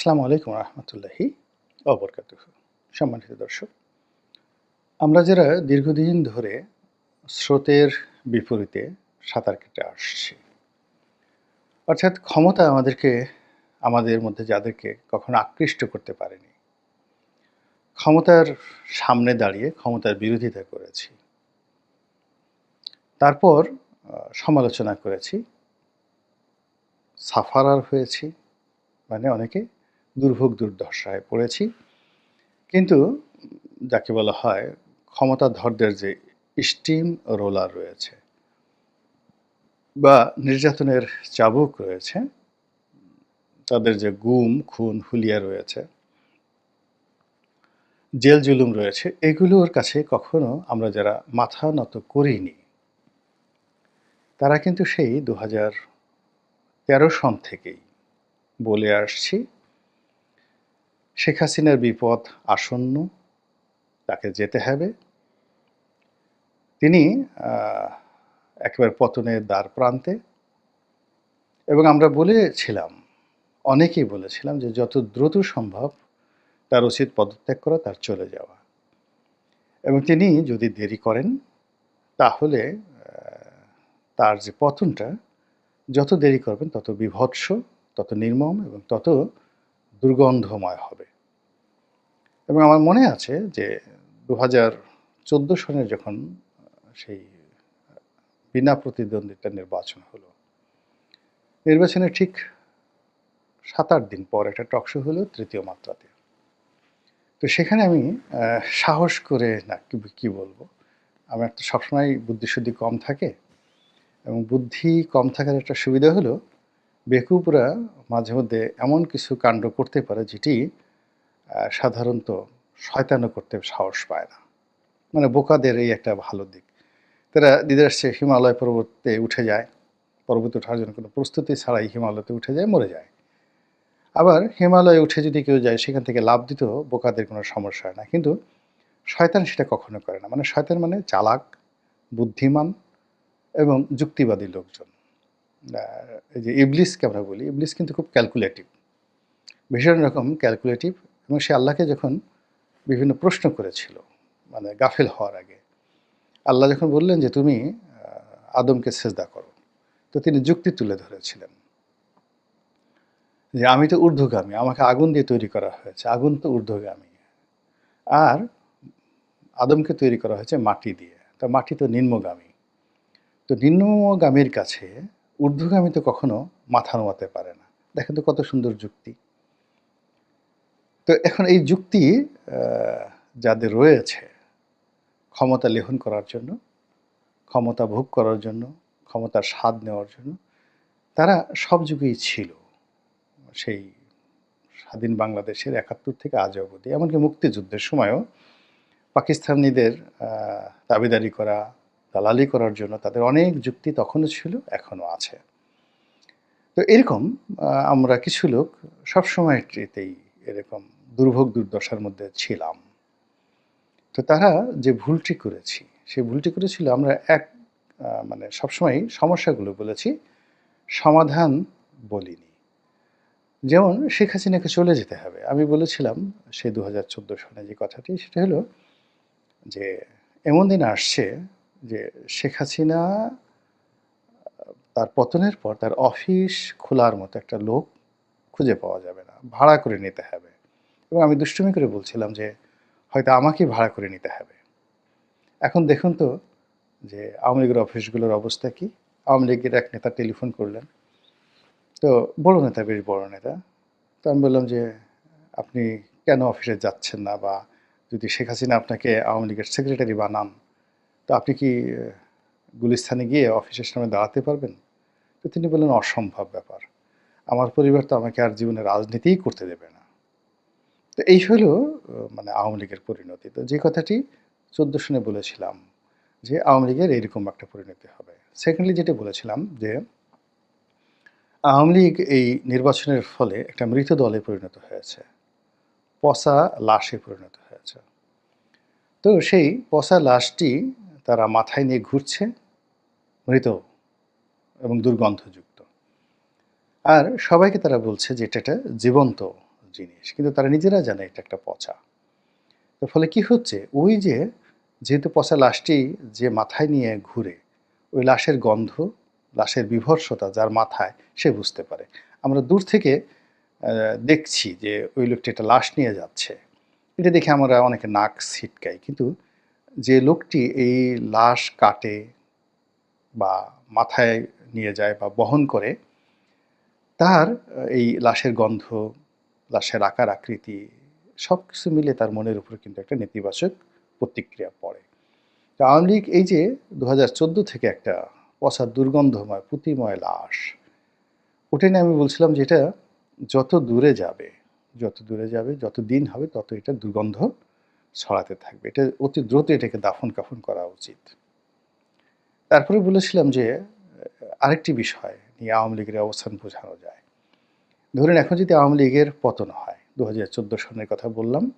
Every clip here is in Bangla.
আসসালামু আলাইকুম রহমতুল্লাহি অবরকাত সম্মানিত দর্শক, আমরা যারা দীর্ঘদিন ধরে স্রোতের বিপরীতে সাঁতার কেটে আসছি, অর্থাৎ ক্ষমতা আমাদেরকে, আমাদের মধ্যে যাদেরকে কখনো আকৃষ্ট করতে পারেনি, ক্ষমতার সামনে দাঁড়িয়ে ক্ষমতার বিরোধিতা করেছি, তারপর সমালোচনা করেছি, সাফারার হয়েছি মানে অনেকে দুর্ভোগ দুর্দশায় পড়েছি। কিন্তু যাকে বলা হয় ক্ষমতাধরদের যে স্টিম রোলার রয়েছে বা নির্যাতনের চাবুক রয়েছে, তাদের যে গুম, খুন, হুলিয়া রয়েছে, জেল জুলুম রয়েছে, এগুলোর কাছে কখনো আমরা যারা মাথা নত করিনি, তারা কিন্তু সেই দু হাজার তেরো সন থেকেই বলে আসছি। শেখ হাসিনার বিপদ আসন্ন, তাকে যেতে হবে। তিনি একেবারে পতনের দ্বার প্রান্তে। এবং আমরা বলেছিলাম, অনেকেই বলেছিলাম যে যত দ্রুত সম্ভব তার উচিত পদত্যাগ করা, তার চলে যাওয়া। এবং তিনি যদি দেরি করেন, তাহলে তার যে পতনটা, যত দেরি করবেন, তত বিভৎস, তত নির্মম এবং তত দুর্গন্ধময় হবে। এবং আমার মনে আছে যে দু হাজার চোদ্দ সনের যখন সেই বিনা প্রতিদ্বন্দ্বিতা নির্বাচন হলো নির্বাচনের ঠিক সাত আট দিন পর একটা টকশো হলো তৃতীয় মাত্রাতে। তো সেখানে আমি সাহস করে না কি কি বলব, আমার তো সবসময় বুদ্ধিশুদ্ধি কম থাকে এবং বুদ্ধি কম থাকার একটা সুবিধা হলো বেকুবরা মাঝে মধ্যে এমন কিছু কাণ্ড করতে পারে যেটি সাধারণত শয়তানও করতে সাহস পায় না। মানে বোকাদের এই একটা ভালো দিক। তারা দিদের আসছে, হিমালয় পর্বতে উঠে যায়। পর্বতে ওঠার জন্য কোনো প্রস্তুতি ছাড়াই হিমালয়তে উঠে যায়, মরে যায়। আবার হিমালয়ে উঠে যদি কেউ যায়, সেখান থেকে লাভ দিতেও বোকাদের কোনো সমস্যা হয় না। কিন্তু শয়তান সেটা কখনো করে না। মানে শয়তান মানে চালাক, বুদ্ধিমান এবং যুক্তিবাদী লোকজন। যে ইবলিসকে আমরা বলি, ইবলিস কিন্তু খুব ক্যালকুলেটিভ ভীষণ রকম ক্যালকুলেটিভ এবং সে আল্লাহকে যখন বিভিন্ন প্রশ্ন করেছিল মানে গাফেল হওয়ার আগে, আল্লাহ যখন বললেন যে তুমি আদমকে সেজদা করো, তো তিনি যুক্তি তুলে ধরেছিলেন। যে আমি তো ঊর্ধ্বগামী, আমাকে আগুন দিয়ে তৈরি করা হয়েছে, আগুন তো ঊর্ধ্বগামী। আর আদমকে তৈরি করা হয়েছে মাটি দিয়ে, তা মাটি তো নিম্নগামী। তো নিম্নগামীর কাছে ঊর্ধ্বগামী তো কখনো মাথা নোয়াতে পারে না। দেখেন তো কত সুন্দর যুক্তি। তো এখন এই যুক্তি যাদের রয়েছে, ক্ষমতা লেহন করার জন্য, ক্ষমতা ভোগ করার জন্য, ক্ষমতার স্বাদ নেওয়ার জন্য, তারা সব যুগেই ছিল সেই স্বাধীন বাংলাদেশের একাত্তর থেকে আজ অবধি। এমনকি মুক্তিযুদ্ধের সময়ও পাকিস্তানিদের দাবিদারি করা দালালি করার জন্য তাদের অনেক যুক্তি তখনও ছিল, এখনও আছে। তো এরকম আমরা কিছু লোক সবসময়তেই এরকম দুর্ভোগ দুর্দশার মধ্যে ছিলাম। তো তারা যে ভুলটি করেছি, সেই ভুলটি করেছিল আমরা এক মানে সবসময় সমস্যাগুলো বলেছি, সমাধান বলিনি। যেমন শেখ হাসিনাকে চলে যেতে হবে। আমি বলেছিলাম সে দু হাজার চোদ্দ সনে যে কথাটি, সেটা হলো যে, এমন দিন আসছে যে শেখ হাসিনা, তার পতনের পর তার অফিস খোলার মতো একটা লোক খুঁজে পাওয়া যাবে না, ভাড়া করে নিতে হবে। এবং আমি দুষ্টুমি করে বলছিলাম যে, হয়তো আমাকেই ভাড়া করে নিতে হবে। এখন দেখুন তো যে আওয়ামী লীগের অফিসগুলোর অবস্থা কি। আওয়ামী লীগের এক নেতা টেলিফোন করলেন। তো বড় নেতা, বেশ বড় নেতা। তো আমি বললাম যে, আপনি কেন অফিসে যাচ্ছেন না? বা যদি শেখ হাসিনা আপনাকে আওয়ামী লীগের সেক্রেটারি বানান তো আপনি কি গুলিস্থানে গিয়ে অফিসের সামনে দাঁড়াতে পারবেন? তো তিনি বললেন, অসম্ভব ব্যাপার। আমার পরিবার তো আমাকে আর জীবনে রাজনীতিই করতে দেবে না। তো এই হলো মানে আওয়ামী লীগের পরিণতি। তো যে কথাটি চোদ্দ সনে বলেছিলাম যে আওয়ামী লীগের এইরকম একটা পরিণতি হবে। সেকেন্ডলি যেটা বলেছিলাম যে আওয়ামী লীগ এই নির্বাচনের ফলে একটা মৃত দলে পরিণত হয়েছে। পচা লাশে পরিণত হয়েছে। তো সেই পচা লাশটি তারা মাথায় নিয়ে ঘুরছে, মৃত এবং দুর্গন্ধযুক্ত। আর সবাইকে তারা বলছে যে এটা একটা জীবন্ত জিনিস, কিন্তু তারা নিজেরা জানে এটা একটা পচা। তো ফলে কি হচ্ছে? ওই যে যেহেতু পচা লাশটি যে মাথায় নিয়ে ঘুরে, ওই লাশের গন্ধ, লাশের বিভর্ষতা যার মাথায়, সে বুঝতে পারে। আমরা দূর থেকে দেখছি যে ওই লোকটি একটা লাশ নিয়ে যাচ্ছে। এটা দেখে আমরা অনেকে নাক ছিটকাই, কিন্তু যে লোকটি এই লাশ কাটে বা মাথায় নিয়ে যায় বা বহন করে, তার এই লাশের গন্ধ, লাশের আকার, আকৃতি সব কিছু মিলে তার মনের উপর কিন্তু একটা নেতিবাচক প্রতিক্রিয়া পড়ে। তো আওয়ামী লীগ এই যে দু হাজার চোদ্দ থেকে একটা পচা দুর্গন্ধময় পুঁতিময় লাশ, ওটা নিয়ে আমি বলছিলাম যে এটা যত দূরে যাবে, যত দূরে যাবে, যত দিন হবে, তত এটা দুর্গন্ধ ছড়াতে থাকবে। এটা অতি দ্রুত এটাকে দাফন কাফন করা উচিত। তারপরে বলেছিলাম যে, আরেকটি বিষয় নিয়ে আওয়ামী লীগের অবস্থান বোঝানো যায়। ধরুন, এখন যদি আওয়ামী লীগের পতন হয় দু হাজার চোদ্দ সনের কথা বললাম,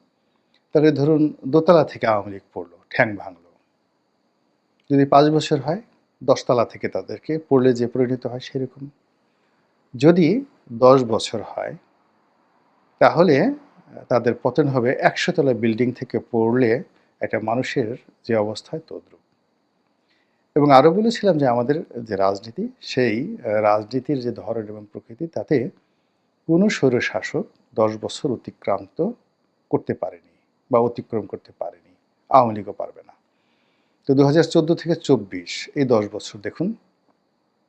তাহলে ধরুন দোতলা থেকে আওয়ামী লীগ পড়ল, ঠ্যাং ভাঙলো। যদি পাঁচ বছর হয়, দশতলা থেকে তাদেরকে পড়লে যে পরিণত হয় সেরকম। যদি দশ বছর হয়, তাহলে তাদের পতন হবে একশো তলা বিল্ডিং থেকে পড়লে একটা মানুষের যে অবস্থায় তদ্রুপ। এবং আরও বলেছিলাম যে আমাদের যে রাজনীতি, সেই রাজনীতির যে ধরন এবং প্রকৃতি, তাতে কোনো স্বৈরশাসক দশ বছর অতিক্রান্ত করতে পারেনি বা অতিক্রম করতে পারেনি, আওয়ামী লীগও পারবে না। তো দু হাজার চোদ্দ থেকে চব্বিশ, এই দশ বছর দেখুন,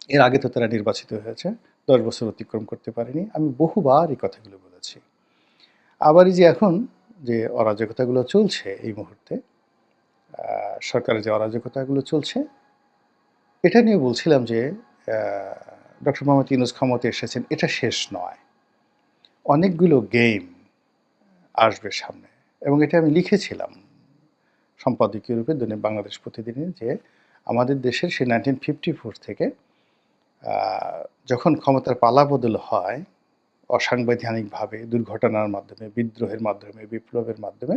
এর আগে তো তারা নির্বাচিত হয়েছে, দশ বছর অতিক্রম করতে পারেনি। আমি বহুবার এই কথাগুলো বলেছি। আবার যে এখন যে অরাজকতাগুলো চলছে এই মুহূর্তে সরকারের যে অরাজকতাগুলো চলছে, এটা নিয়ে বলছিলাম যে ডক্টর মোহাম্মদ ইউনুস ক্ষমতা এসেছেন, এটা শেষ নয়। অনেকগুলো গেম আসবে সামনে এবং এটা আমি লিখেছিলাম সম্পাদকীয় রূপে দৈনিক বাংলাদেশ প্রতিদিনে যে আমাদের দেশের সেই নাইনটিন ফিফটি ফোর থেকে যখন ক্ষমতার পালা বদল হয় অসাংবিধানিকভাবে দুর্ঘটনার মাধ্যমে, বিদ্রোহের মাধ্যমে, বিপ্লবের মাধ্যমে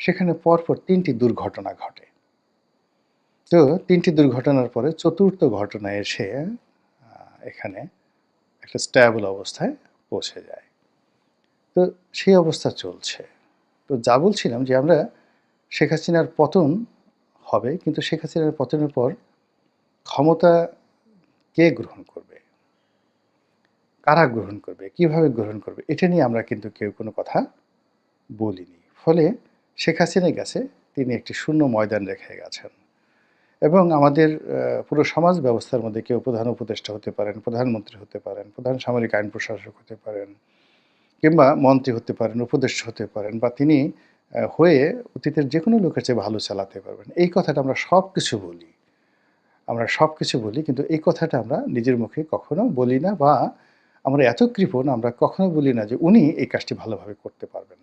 সেখানে পরপর তিনটি দুর্ঘটনা ঘটে। তো তিনটি দুর্ঘটনার পরে চতুর্থ ঘটনা এসে এখানে একটা স্ট্যাবল অবস্থায় পৌঁছে যায়। তো সেই অবস্থা চলছে। তো যা বলছিলাম যে আমরা শেখ হাসিনার পতন হবে, কিন্তু শেখ হাসিনার পতনের পর ক্ষমতা কে গ্রহণ করবে? কারা গ্রহণ করবে, কীভাবে গ্রহণ করবে, এটা নিয়ে আমরা কিন্তু কেউ কোনো কথা বলিনি। ফলে শেখ হাসিনার কাছে তিনি একটি শূন্য ময়দান রেখে গেছেন। এবং আমাদের পুরো সমাজ ব্যবস্থার মধ্যে কেউ প্রধান উপদেষ্টা হতে পারেন, প্রধানমন্ত্রী হতে পারেন, প্রধান সামরিক আইন প্রশাসক হতে পারেন, কিংবা মন্ত্রী হতে পারেন, উপদেষ্টা হতে পারেন, বা তিনি হয়ে অতীতের যে কোনো লোকের চেয়ে ভালো চালাতে পারবেন। এই কথাটা আমরা সব কিছু বলি। আমরা সব কিছু বলি, কিন্তু এই কথাটা আমরা নিজের মুখে কখনো বলি না, বা আমরা এত কৃপণ, আমরা কখনো বলি না যে উনি এই কাজটি ভালোভাবে করতে পারবেন।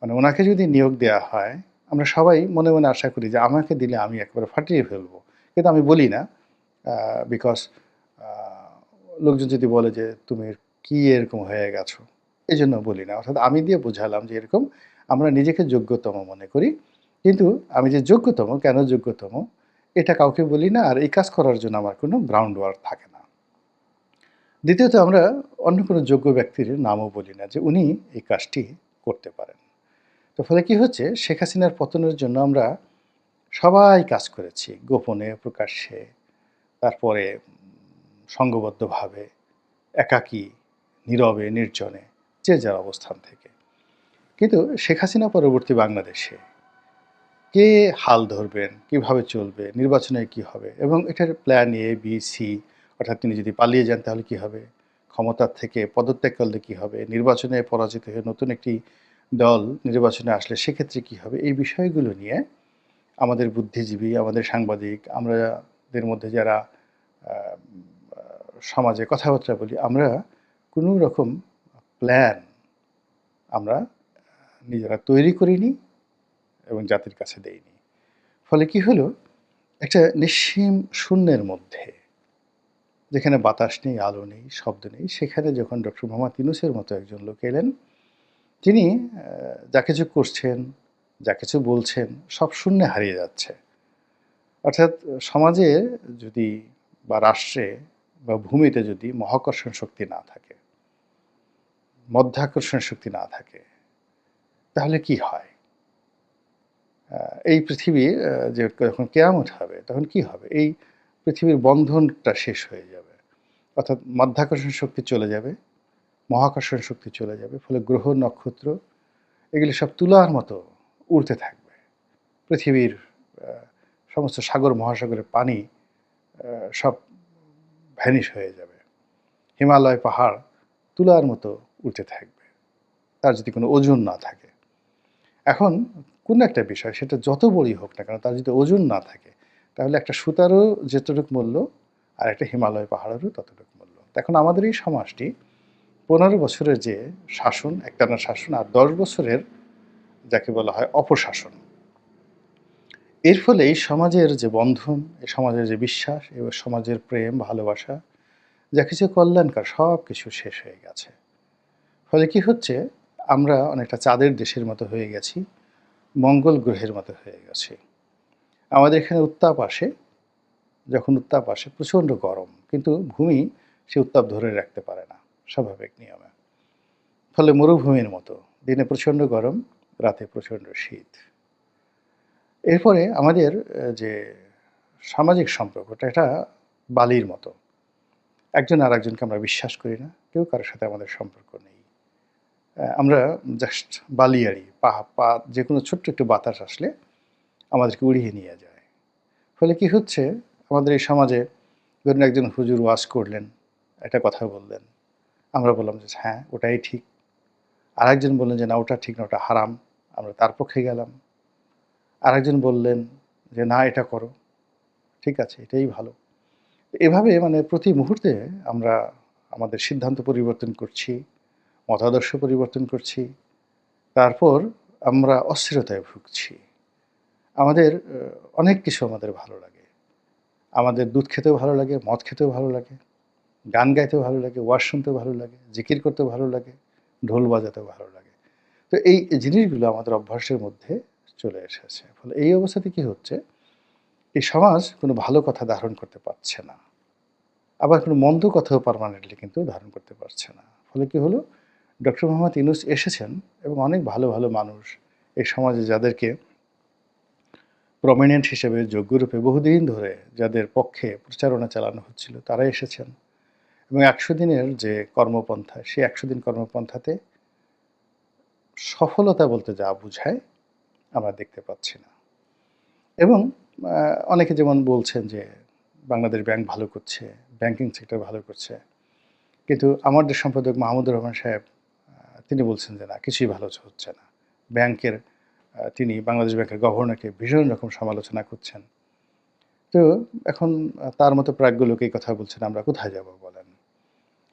মানে ওনাকে যদি নিয়োগ দেওয়া হয়, আমরা সবাই মনে মনে আশা করি যে আমাকে দিলে আমি একবারে ফাটিয়ে ফেলব। কিন্তু আমি বলি না বিকজ লোকজন যদি বলে যে তুমি কি এরকম হয়ে গেছো, এই জন্য বলি না। অর্থাৎ আমি দিয়ে বোঝালাম যে এরকম আমরা নিজেকে যোগ্যতম মনে করি, কিন্তু আমি যে যোগ্যতম, কেন যোগ্যতম, এটা কাউকে বলি না। আর এই কাজ করার জন্য আমার কোনো গ্রাউন্ড ওয়ার্ক থাকে না। দ্বিতীয়ত আমরা অন্য কোনো যোগ্য ব্যক্তির নামও বলি না যে উনি এই কাজটি করতে পারেন। তো ফলে কি হচ্ছে? শেখ হাসিনার পতনের জন্য আমরা সবাই কাজ করেছি গোপনে প্রকাশ্যে তারপরে উম, সংঘবদ্ধভাবে একাকী নীরবে নির্জনে যে যার অবস্থান থেকে। কিন্তু শেখ হাসিনা পরবর্তী বাংলাদেশে কে হাল ধরবেন কীভাবে চলবে নির্বাচনে কি হবে এবং এটার প্ল্যান এ বি সি অর্থাৎ তিনি যদি পালিয়ে যান তাহলে কি হবে? ক্ষমতার থেকে পদত্যাগ করলে কি হবে? নির্বাচনে পরাজিত হয়ে নতুন একটি দল নির্বাচনে আসলে সেক্ষেত্রে কি হবে? এই বিষয়গুলো নিয়ে আমাদের বুদ্ধিজীবী, আমাদের সাংবাদিক আমাদের মধ্যে যারা সমাজে কথাবার্তা বলি, আমরা কোনো রকম প্ল্যান আমরা নিজেরা তৈরি করিনি এবং জাতির কাছে দেইনি। ফলে কি হলো? একটা নিঃসীম শূন্যের মধ্যে যেখানে বাতাস নেই, আলো নেই, শব্দ নেই, সেখানে যখন ডক্টর মোহাম্মদ ইউনুসের মতো একজন লোক এলেন, তিনি যা কিছু করছেন, যা কিছু বলছেন, সব শূন্যে হারিয়ে যাচ্ছে। অর্থাৎ সমাজে যদি বা রাষ্ট্রে বা ভূমিতে যদি মহাকর্ষণ শক্তি না থাকে, মধ্যাকর্ষণ শক্তি না থাকে, তাহলে কি হয়? এই পৃথিবী যে যখন কেয়ামত হবে, তখন কি হবে? এই পৃথিবীর বন্ধনটা শেষ হয়ে যাবে। অর্থাৎ মাধ্যাকর্ষণ শক্তি চলে যাবে, মহাকর্ষণ শক্তি চলে যাবে, ফলে গ্রহ, নক্ষত্র, এগুলি সব তুলার মতো উড়তে থাকবে। পৃথিবীর সমস্ত সাগর, মহাসাগরের পানি সব ভ্যানিশ হয়ে যাবে। হিমালয় পাহাড় তুলার মতো উঠতে থাকবে। তার যদি কোনো ওজন না থাকে। এখন কোন একটা বিষয়, সেটা যত বড়ই হোক না কেন, তার যদি ওজন না থাকে তাহলে একটা সুতারও যতটুকু মূল্য আর একটা হিমালয় পাহাড়েরও ততটুকু মূল্য। এখন আমাদের এই সমাজটি পনেরো বছরের যে শাসন, একটানা শাসন আর দশ বছরের যাকে বলা হয় অপশাসন। এর ফলে এই সমাজের যে বন্ধন, এই সমাজের যে বিশ্বাস এবং সমাজের প্রেম, ভালোবাসা, যা কিছু কল্যাণকার সব কিছু শেষ হয়ে গেছে। ফলে কি হচ্ছে? আমরা অনেকটা চাঁদের দেশের মতো হয়ে গেছি, মঙ্গল গ্রহের মতো হয়ে গেছি। আমাদের এখানে উত্তাপ আসে, যখন উত্তাপ আসে প্রচণ্ড গরম, কিন্তু ভূমি সে উত্তাপ ধরে রাখতে পারে না, স্বাভাবিক নিয়মে। ফলে মরুভূমির মতো দিনে প্রচণ্ড গরম, রাতে প্রচণ্ড শীত। এরপরে আমাদের যে সামাজিক সম্পর্কটা, এটা বালির মতো। একজন আর একজনকে আমরা বিশ্বাস করি না, কেউ কারোর সাথে আমাদের সম্পর্ক নেই। আমরা জাস্ট বালিয়ারি পা পা যে কোনো ছোট্ট একটু বাতাস আসলে আমাদেরকে উড়িয়ে নিয়ে যায়। ফলে কি হচ্ছে? আমাদের এই সমাজে ধরুন একজন হুজুর ওয়াজ করলেন, একটা কথা বললেন। আমরা বললাম যে হ্যাঁ ওটাই ঠিক। আরেকজন বললেন যে, না, ওটা ঠিক না, ওটা হারাম, আমরা তার পক্ষে গেলাম। আরেকজন বললেন যে, না, এটা করো। ঠিক আছে, এটাই ভালো। এভাবে মানে প্রতি মুহূর্তে আমরা আমাদের সিদ্ধান্ত পরিবর্তন করছি, মতাদর্শ পরিবর্তন করছি। তারপর আমরা অস্থিরতায় ভুগছি। আমাদের অনেক কিছু আমাদের ভালো লাগে। আমাদের দুধ খেতেও ভালো লাগে, মদ খেতেও ভালো লাগে, গান গাইতেও ভালো লাগে, ওয়াজ শুনতেও ভালো লাগে, জিকির করতেও ভালো লাগে, ঢোল বাজাতেও ভালো লাগে। তো এই জিনিসগুলো আমাদের অভ্যাসের মধ্যে চলে এসেছে। ফলে এই অবস্থাতে কি হচ্ছে? এই সমাজ কোনো ভালো কথা ধারণ করতে পারছে না। আবার কোনো মন্দ কথাও পারমানেন্টলি কিন্তু ধারণ করতে পারছে না। ফলে কি হলো? ডক্টর মোহাম্মদ ইউনুস এসেছেন এবং অনেক ভালো ভালো মানুষ এই সমাজে যাদেরকে প্রমিনেন্ট হিসেবে যোগ্যরূপে বহুদিন ধরে যাদের পক্ষে প্রচারণা চালানো হচ্ছিল, তারা এসেছেন। এবং একশো দিনের যে কর্মপন্থা, সেই একশো দিন কর্মপন্থাতে সফলতা বলতে যা বোঝায়, আমরা দেখতে পাচ্ছি না। এবং অনেকে যেমন বলছেন যে বাংলাদেশ ব্যাংক ভালো করছে, ব্যাংকিং সেক্টর ভালো করছে, কিন্তু আমাদের সম্পাদক মাহমুদুর রহমান সাহেব তিনি বলছেন যে না, কিছুই ভালো হচ্ছে না। ব্যাংকের তিনি বাংলাদেশ ব্যাংকের গভর্নরকে ভীষণ রকম সমালোচনা করছেন। তো এখন তার মতো প্রাজ্ঞ এই কথা বলছেন, আমরা কোথায় যাব বলেন?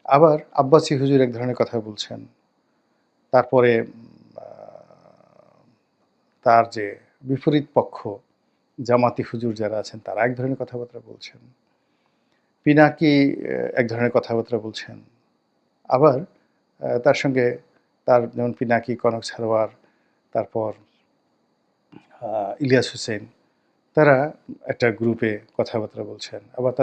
আবার আব্বাসি হুজুর এক ধরনের কথা বলছেন। তারপরে তার যে বিপরীত পক্ষ, জামাতি হুজুর যারা আছেন, তারা এক ধরনের কথাবার্তা বলছেন। পিনাকি এক ধরনের কথাবার্তা বলছেন। আবার তার সঙ্গে তার যেমন পিনাকি, কনক সারোয়ার তারপর ইলিয়াস হোসেন তারা একটা গ্রুপে কথাবার্তা বলছেন। আবার তাদের